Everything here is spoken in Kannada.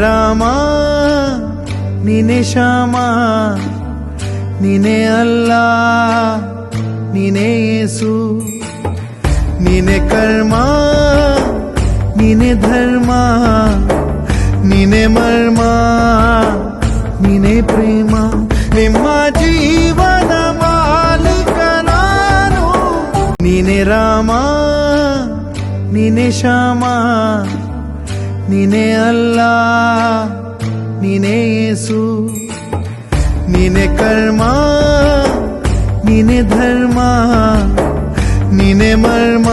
ರಾಮ, ನೀನೆ ಶ್ಯಾಮ, ನೀನೆ ಅಲ್ಲ, ನೀನೆ ಯೇಸು, ನೀನೆ ಕರ್ಮ, ನೀನೆ ಧರ್ಮ, ನೀನೆ ಮರ್ಮ, ನೀನೆ ಪ್ರೇಮ. ನಿಮ್ಮ ಜೀವನ ಮಾಲೀಕ ನಾನು. ನೀನೆ ರಾಮ, ನೀನೆ ಶ್ಯಾಮ, ನೀನೆ ಅಲ್ಲ. ನಿನೇಸು ನಿನೆ ಕರ್ಮ ನಿನೆ ಧರ್ಮ ನಿನೆ ಮರ್ಮ.